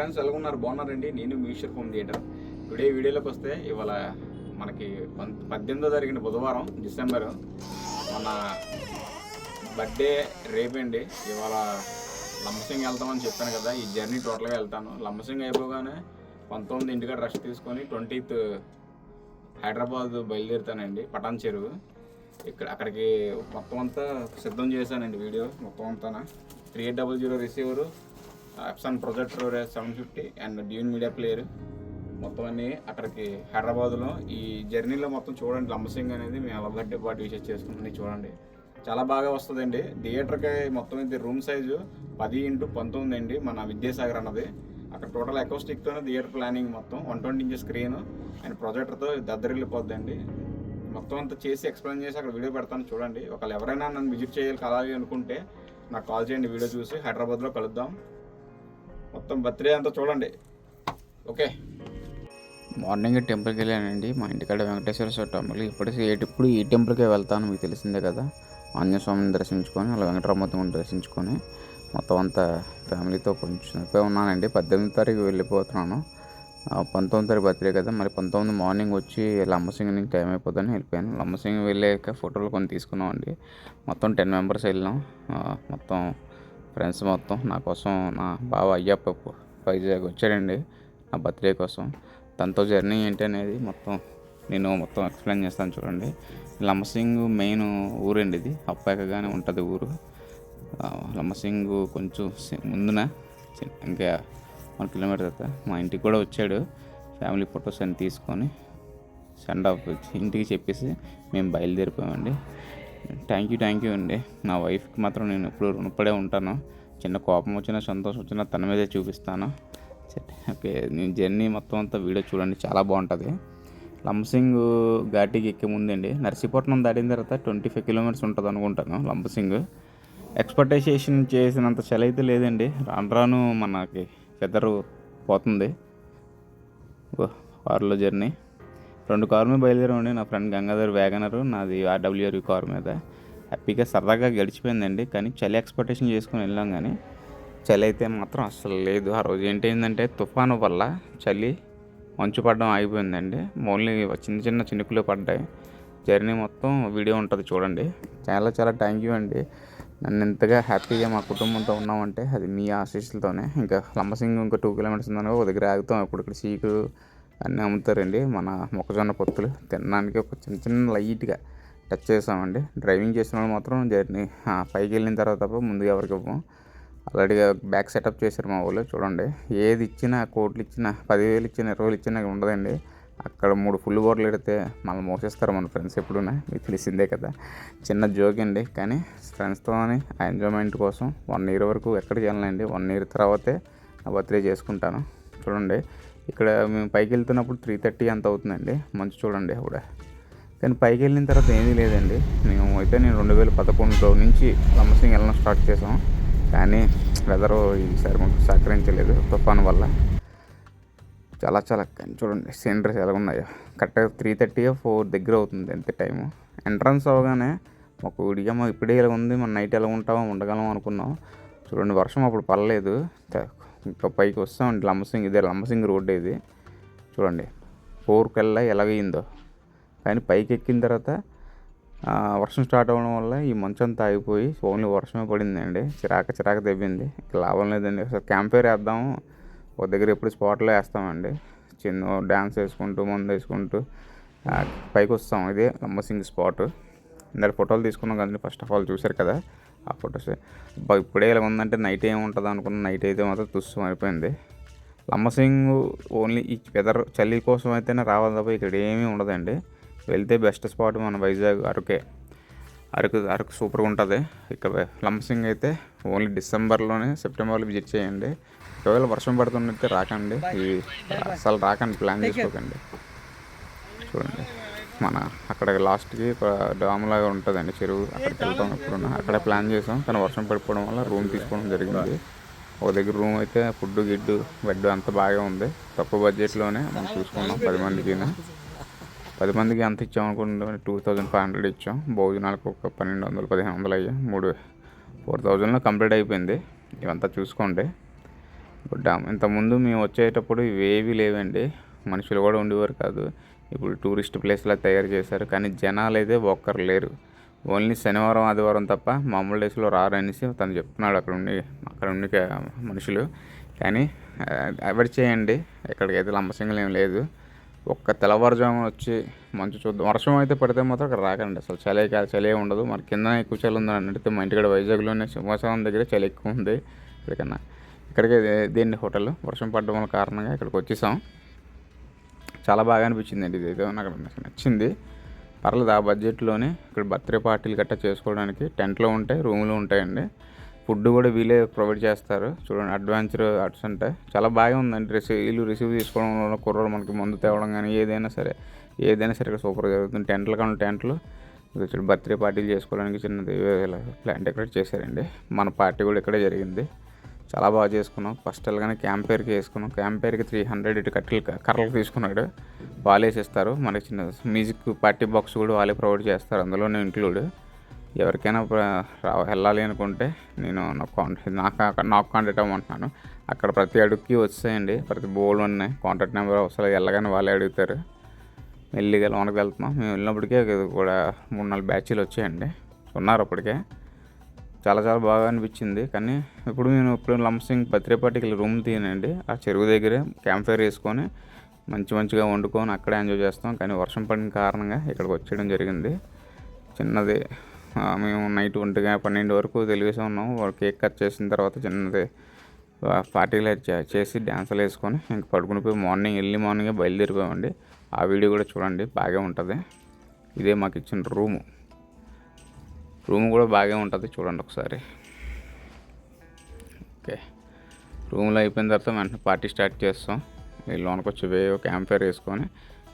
Friends ఎలా ఉన్నారు? బాగున్నారండి. నేను మ్యూచర్ హోమ్ థియేటర్. టుడే వీడియోలోకి వస్తే ఇవాళ మనకి పం- పద్దెనిమిదో జరిగిన బుధవారం డిసెంబర్. మన బర్త్డే రేపండి. ఇవాళ లంబసింగ్ వెళ్తామని చెప్పాను కదా ఈ జర్నీ టోటల్గా వెళ్తాను. లంబసింగ్ అయిపోగానే పంతొమ్మిది ఇంటికాడ రెస్ట్ తీసుకొని ట్వంటీత్ హైదరాబాద్ బయలుదేరుతానండి పటాన్ చెరువు. ఇక్కడ అక్కడికి మొత్తం అంతా సిద్ధం చేశానండి వీడియో మొత్తం అంతా three eight double zero receiver Epson projector seven fifty and Dune media player మొత్తం అన్ని అక్కడికి హైదరాబాద్లో ఈ జర్నీలో మొత్తం చూడండి. లంబసింగ్ అనేది మేము ఎలా పాటు విషయం చేసుకుంటుంది చూడండి. చాలా బాగా వస్తుందండి. థియేటర్కి మొత్తం ఇది రూమ్ సైజు పది ఇంటూ పంతొమ్మిది అండి మన విద్యాసాగర్ అన్నది. అక్కడ టోటల్ అకౌస్టిక్తోనే థియేటర్ ప్లానింగ్ మొత్తం one twenty inches screen and ప్రొజెక్టర్తో దద్దరిల్లిపోద్దండి. మొత్తం అంతా చేసి ఎక్స్ప్లెయిన్ చేసి అక్కడ వీడియో పెడతాను చూడండి. ఒకవేళ ఎవరైనా నన్ను విజిట్ చేయాలి కలాలి అనుకుంటే నాకు కాల్ చేయండి. వీడియో చూసి హైదరాబాద్లో కలుద్దాం. మొత్తం బర్త్డే అంతా చూడండి. ఓకే. మార్నింగ్ టెంపుల్కి వెళ్ళానండి. మా ఇంటికాడ వెంకటేశ్వర స్వామి టెంపుల్ ఇప్పుడు ఇప్పుడు ఈ టెంపుల్కే వెళ్తాను మీకు తెలిసిందే కదా. ఆంజనేయ స్వామిని దర్శించుకొని అలా వెంకటరామూర్తిని దర్శించుకొని మొత్తం అంతా ఫ్యామిలీతో కొంచెం ఉన్నానండి. పద్దెనిమిది తారీఖు వెళ్ళిపోతున్నాను. పంతొమ్మిది తారీఖు బర్త్డే కదా. మరి పంతొమ్మిది మార్నింగ్ వచ్చి లంబసింగ్ నుంచి టైం అయిపోతుందని వెళ్ళిపోయాను. లంబసింగ్ వెళ్ళాక ఫోటోలు కొన్ని తీసుకున్నామండి మొత్తం టెన్ మెంబర్స్ వెళ్ళాం మొత్తం ఫ్రెండ్స్ మొత్తం. నా కోసం నా బావ అయ్యప్ప వైజాగ్ వచ్చాడండి నా బర్త్డే కోసం. తనతో జర్నీ ఏంటి అనేది మొత్తం నేను మొత్తం ఎక్స్ప్లెయిన్ చేస్తాను చూడండి. లంబసింగ్ మెయిన్ ఊరండి ఇది. అప్పాకగానే ఉంటుంది ఊరు. ఆ, లంబసింగ్ కొంచెం ముందున ఇంకా వన్ కిలోమీటర్ తర్వాత మా ఇంటికి కూడా వచ్చాడు. ఫ్యామిలీ ఫొటోస్ అన్ని తీసుకొని సెండ్ ఆఫ్ వచ్చి ఇంటికి చెప్పేసి మేము బయలుదేరిపోయామండి. థ్యాంక్ యూ థ్యాంక్ యూ అండి. నా వైఫ్కి మాత్రం నేను ఎప్పుడు రుణపడే ఉంటాను. చిన్న కోపం వచ్చినా సంతోషం వచ్చినా తన మీదే చూపిస్తాను. సరే, ఓకే నేను జర్నీ మొత్తం అంతా వీడియో చూడండి. చాలా బాగుంటుంది. లంబసింగ్ ఘాటికి ఎక్కే ముందండి. నర్సీపట్నం దాటిన తర్వాత ట్వంటీ ఫైవ్ కిలోమీటర్స్ ఉంటుంది అనుకుంటాను లంబసింగ్ ఎక్స్పెక్టేషన్ చేసినంత చలి అయితే లేదండి. రాను రాను మనకి వెదరు పోతుంది. ఓ, కారులో జర్నీ రెండు కారు మీద బయలుదేరామండి. నా ఫ్రెండ్ గంగాధర్ వ్యాగనర్ నాది ఆర్డబ్ల్యూఆర్ కారు మీద. హ్యాపీగా సరదాగా గడిచిపోయిందండి. కానీ చలి ఎక్స్పెక్టేషన్ చేసుకుని వెళ్ళాం కానీ చలి అయితే మాత్రం అస్సలు లేదు. ఆ రోజు ఏంటంటే తుఫాను వల్ల చలి మంచు పడడం ఆగిపోయిందండి. ఓన్లీ చిన్న చిన్న చినుకులు పడ్డాయి. జర్నీ మొత్తం వీడియో ఉంటుంది చూడండి. చాలా చాలా థ్యాంక్ యూ అండి. నన్ను ఎంతగా హ్యాపీగా మా కుటుంబంతో ఉన్నామంటే అది మీ ఆశీస్సులతోనే. ఇంకా లంబసింగ్ ఇంకా టూ కిలోమీటర్స్ ఉందనగా ఒక దగ్గర ఆగుతాం. ఇప్పుడు ఇక్కడ సీకు అన్నీ అమ్ముతారండి. మన మొక్కజొన్న పొత్తులు. తినడానికి ఒక చిన్న చిన్న లైట్గా టచ్ చేసామండి. డ్రైవింగ్ చేసిన వాళ్ళు మాత్రం జర్నీ పైకి వెళ్ళిన తర్వాత తప్ప ముందుగా ఎవరికి ఇవ్వం. ఆల్రెడీగా బ్యాక్ సెటప్ చేశారు మా వాళ్ళు చూడండి. ఏది ఇచ్చినా కోట్లు ఇచ్చినా పదివేలు ఇచ్చినా ఇరవై వేలు ఇచ్చినా ఉండదండి. అక్కడ మూడు ఫుల్ బాటిల్ పెడితే మళ్ళీ మోసేస్తారు మన ఫ్రెండ్స్ ఎప్పుడున్నా. మీకు తెలిసిందే కదా. చిన్న జోక్ అండి. కానీ ఫ్రెండ్స్తో ఆ ఎంజాయ్మెంట్ కోసం వన్ ఇయర్ వరకు ఎక్కడికి వెళ్ళండి వన్ ఇయర్ తర్వాతే నా బర్త్డే చేసుకుంటాను. చూడండి. ఇక్కడ మేము పైకి వెళ్తున్నప్పుడు త్రీ థర్టీ అంత అవుతుందండి. మంచి చూడండి కూడా కానీ పైకి వెళ్ళిన తర్వాత ఏమీ లేదండి. మేము అయితే నేను రెండు వేల పదకొండులో నుంచి లంబసింగ్ వెళ్ళడం స్టార్ట్ చేసాం కానీ వెదర్ ఈసారి మాకు సహకరించలేదు తుఫాన్ వల్ల. చాలా చాలా కానీ చూడండి సీనరీస్ ఎలా ఉన్నాయో. కరెక్ట్గా త్రీ థర్టీ ఫోర్ దగ్గర అవుతుంది ఎంత టైము ఎంట్రన్స్ అవగానే మాకు ఇడిగమ్మ ఇప్పుడే ఇలా ఉంది మన నైట్ ఎలా ఉంటామో ఉండగలం అనుకున్నాం. చూడండి వర్షం అప్పుడు పడలేదు. ఇంకా పైకి వస్తామండి లంబసింగ్ ఇదే లంబసింగ్ రోడ్డు ఇది. చూడండి ఫోర్ కల్లా ఎలాగైందో. కానీ పైకి ఎక్కిన తర్వాత వర్షం స్టార్ట్ అవ్వడం వల్ల ఈ మంచం అంతా ఆగిపోయి ఓన్లీ వర్షమే పడిందండి. చిరాక చిరాక తెప్పింది ఇంకా లాభం లేదండి. అసలు క్యాంపేర్ ఫైర్ వేద్దాము. ఒక దగ్గర ఎప్పుడు స్పాట్లో వేస్తామండి. చిన్న డ్యాన్స్ వేసుకుంటూ మందు వేసుకుంటూ పైకి వస్తాం. ఇదే లంబసింగ్ స్పాట్ ఇందాక ఫోటోలు తీసుకున్నాం కదండి. ఫస్ట్ ఆఫ్ ఆల్ చూశారు కదా. ఆ ఫొటోస్. ఇప్పుడే ఇలా ఉందంటే నైట్ ఏమి ఉంటుంది అనుకున్న నైట్ అయితే మాత్రం తుస్సం అయిపోయింది. లంబసింగ్ ఓన్లీ ఈ వెదర్ చలి కోసం అయితేనే రావాలి తప్ప ఇక్కడ ఏమీ ఉండదండి. వెళ్తే బెస్ట్ స్పాట్ మన వైజాగ్ అరకే. అరకు అరకు సూపర్గా ఉంటుంది. ఇక్కడ లంబసింగ్ అయితే ఓన్లీ డిసెంబర్లోనే సెప్టెంబర్లో విజిట్ చేయండి. ఒకవేళ వర్షం పడుతున్నట్టే రాకండి. అసలు రాకండి ప్లాన్ చేసుకోకండి. చూడండి. మన అక్కడ లాస్ట్కి ఒక డామ్ లాగా ఉంటుందండి చెరువు. అక్కడికి వెళ్తాం ఎప్పుడున్నా. అక్కడ ప్లాన్ చేసాం కానీ వర్షం పడిపోవడం వల్ల రూమ్ తీసుకోవడం జరిగింది. ఒక దగ్గర రూమ్ అయితే ఫుడ్ గిడ్డు బెడ్ అంత బాగా ఉంది. తక్కువ బడ్జెట్లోనే మనం చూసుకున్నాం పది మందికి పది మందికి ఎంత ఇచ్చాం అనుకుంటే టూ థౌజండ్ ఫైవ్ హండ్రెడ్ ఇచ్చాం. భోజనాలకు ఒక పన్నెండు వందలు పదిహేను వందలు అయ్యాయి. మూడు ఫోర్ థౌజండ్లో కంప్లీట్ అయిపోయింది. ఇవంతా చూసుకోండి. ఇప్పుడు డా- ఇంతకుముందు మేము వచ్చేటప్పుడు ఇవేవి లేవండి. మనుషులు కూడా ఉండేవారు కాదు. ఇప్పుడు టూరిస్ట్ ప్లేస్లా తయారు చేశారు. కానీ జనాలు అయితే ఒక్కరు లేరు. ఓన్లీ శనివారం ఆదివారం తప్ప మామూలు డేస్లో రారనేసి తను చెప్తున్నాడు అక్కడ ఉండి అక్కడ ఉండి మనుషులు. కానీ ఎవరు చేయండి. ఎక్కడికైతే లంబసింగలు ఏం లేదు. ఒక్క తెల్లవారుజామున వచ్చి మంచు చూద్దాం. వర్షం అయితే పడితే మాత్రం అక్కడ రాకండి. అసలు చలి కా- చలి ఉండదు. మరి కింద ఎక్కువ చలి ఉందని అడిగితే మా ఇంటికాడ వైజాగ్లోనే సింహాచలం దగ్గర చలి ఎక్కువ ఉంది. ఇక్కడికన్నా ఇక్కడికి దేని హోటల్. వర్షం పడడం వల్ల కారణంగా ఇక్కడికి వచ్చేసాం. చాలా బాగా అనిపించింది అండి ఇదైతే. నాకు నచ్చింది. పర్లేదు ఆ బడ్జెట్లోనే ఇక్కడ బర్త్డే పార్టీలు గట్టా చేసుకోవడానికి టెంట్లో ఉంటాయి రూమ్లు ఉంటాయండి. ఫుడ్ కూడా వీలే ప్రొవైడ్ చేస్తారు. చూడండి అడ్వెంచర్ అట్స్ ఉంటాయి చాలా బాగా ఉందండి. రిసీవ్ వీళ్ళు రిసీవ్ తీసుకోవడంలో కుర్రోలు మనకి మందు తేవడం కానీ ఏదైనా సరే ఏదైనా సరే ఇక్కడ సూపర్గా జరుగుతుంది. టెంట్లు కానీ టెంట్లు. బర్త్డే పార్టీలు చేసుకోవడానికి చిన్నది ఇలా ప్లాన్ డెకరేట్ చేశారండి. మన పార్టీ కూడా ఇక్కడే జరిగింది. చాలా బాగా చేసుకున్నాం. ఫస్ట్ వెళ్ళగానే క్యాంపేర్కి వేసుకున్నాం. క్యాంపేర్కి త్రీ హండ్రెడ్ ఇటు కట్టెలు కర్రలు తీసుకున్నాడు. వాళ్ళే వేసిస్తారు. మనకి చిన్న మ్యూజిక్ పార్టీ బాక్స్ కూడా వాళ్ళే ప్రొవైడ్ చేస్తారు. అందులోనే ఇంక్లూడ్ ఎవరికైనా వెళ్ళాలి అనుకుంటే నేను నాకు కాంటాక్ట్ నాకు నాకు కాంటాక్ట్ అవ్వమంటున్నాను. అక్కడ ప్రతి అడుగుకి వచ్చేయండి. ప్రతి బోర్డు ఉన్నాయి. కాంటాక్ట్ నెంబర్ అసలు వెళ్ళగానే వాళ్ళే అడుగుతారు. మెల్లిగా లోనకి వెళ్తున్నాం. మేము వెళ్ళినప్పటికే కూడా మూడు నాలుగు బ్యాచ్లు వచ్చాయండి. ఉన్నారు అప్పటికే. చాలా చాలా బాగా అనిపించింది. కానీ ఇప్పుడు నేను ఇప్పుడు లంసింగ్ బర్త్డే రూమ్ తీయనండి. ఆ చెరువు దగ్గరే క్యాంప్ ఫైర్ వేసుకొని మంచి మంచిగా వండుకొని అక్కడే ఎంజాయ్ చేస్తాం. కానీ వర్షం పడిన కారణంగా ఇక్కడికి వచ్చేయడం జరిగింది. చిన్నది మేము నైట్ ఒంటిగా పన్నెండు వరకు తెలివేసి ఉన్నాం వాళ్ళు కేక్ కట్ చేసిన తర్వాత చిన్నది ఆ, పార్టీలు చేసి డ్యాన్సులు వేసుకొని ఇంక పడుకుని పోయి మార్నింగ్ ఎర్లీ మార్నింగే బయలుదేరిపోయామండి. ఆ వీడియో కూడా చూడండి బాగా ఉంటుంది. ఇదే మాకు ఇచ్చిన రూము. రూమ్ కూడా బాగా ఉంటుంది చూడండి ఒకసారి. ఓకే. రూమ్లో అయిపోయిన తర్వాత వెంటనే పార్టీ స్టార్ట్ చేస్తాం. ఈ లోనకి వచ్చి వేయో క్యాంప్ ఫైర్ వేసుకొని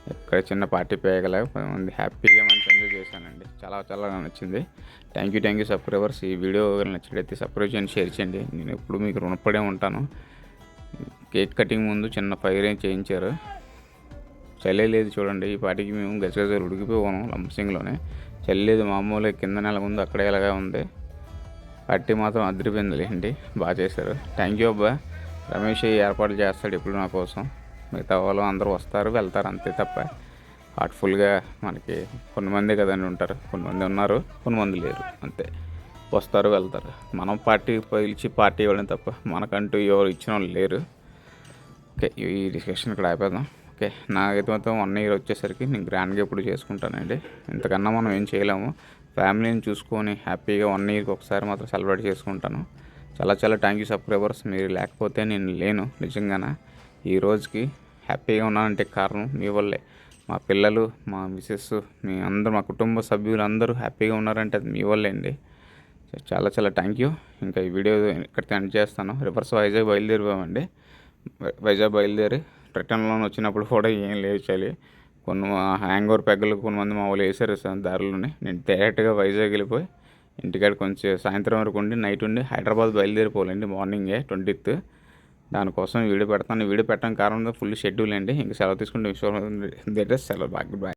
ఇక్కడ చిన్న పార్టీ పేయగల హ్యాపీగా మంచి ఎంజాయ్ చేశానండి. చాలా చాలా నచ్చింది. Thank you thank you subscribers ఈ వీడియో నచ్చినట్లయితే సబ్స్క్రైబ్ చేయండి షేర్ చేయండి. నేను ఎప్పుడు మీకు రుణపడే ఉంటాను. కేక్ కటింగ్ ముందు చిన్న ఫైర్ ఏం చేయించారు. చలే లేదు చూడండి. ఈ పాటికి మేము గజగజలు ఉడికిపోయాము లంబసింగ్లోనే చలి మామూలుగా కింద నెల ముందు అక్కడే ఇలాగా ఉంది. పార్టీ మాత్రం అదిరిపోయింది లేండి బాగా చేశారు. థ్యాంక్ యూ అబ్బా. రమేష్ ఏర్పాట్లు చేస్తాడు ఇప్పుడు నా కోసం. మిగతా వాళ్ళు అందరూ వస్తారు వెళ్తారు అంతే తప్ప. హార్ట్ఫుల్గా మనకి కొంతమంది కదండి ఉంటారు. కొంతమంది ఉన్నారు కొంతమంది లేరు. అంతే. వస్తారు వెళ్తారు. మనం పార్టీ పిలిచి పార్టీ ఇవ్వడం తప్ప మనకంటూ ఎవరు ఇచ్చిన వాళ్ళు లేరు. ఓకే ఈ డిస్కషన్ ఇక్కడ అయిపోదాం ఓకే. నాకైతే మొత్తం వన్ ఇయర్ వచ్చేసరికి నేను గ్రాండ్గా ఎప్పుడు చేసుకుంటానండి. ఇంతకన్నా మనం ఏం చేయలేము. ఫ్యామిలీని చూసుకొని హ్యాపీగా వన్ ఇయర్కి ఒకసారి మాత్రం సెలబ్రేట్ చేసుకుంటాను. చాలా చాలా థ్యాంక్ యూ సబ్స్క్రైబర్స్ మీరు లేకపోతే నేను లేను నిజంగానే? ఈ రోజుకి హ్యాపీగా ఉన్నానంటే కారణం మీ వల్లే. మా పిల్లలు మా మిసెస్ మీ అందరూ మా కుటుంబ సభ్యులు అందరూ హ్యాపీగా ఉన్నారంటే అది మీ వల్లే అండి. చాలా చాలా థ్యాంక్ యూ ఇంకా ఈ వీడియో ఇక్కడికి ఎండ్ చేస్తాను. రివర్స్ వైజాగ్ బయలుదేరిపోయామండి. వైజాగ్ బయలుదేరి రిటర్న్లో వచ్చినప్పుడు కూడా ఏం లేవు చలి. కొన్ని హ్యాంగ్ ఓవర్ పెగ్గలు కొంతమంది మా వాళ్ళు వేసారు దారిలోనే. నేను డైరెక్ట్గా వైజాగ్ వెళ్ళిపోయి ఇంటికాడ కొంచెం సాయంత్రం వరకు ఉండి నైట్ ఉండి హైదరాబాద్ బయలుదేరిపోవాలండి మార్నింగే ట్వంటీత్. దానికోసం వీడియో పెడతాను. వీడియో పెట్టడం కారణంగా ఫుల్ షెడ్యూల్ అండి. ఇంకా సెలవు తీసుకుంటే విశ్వాసం సెలవు బాగా బాయ్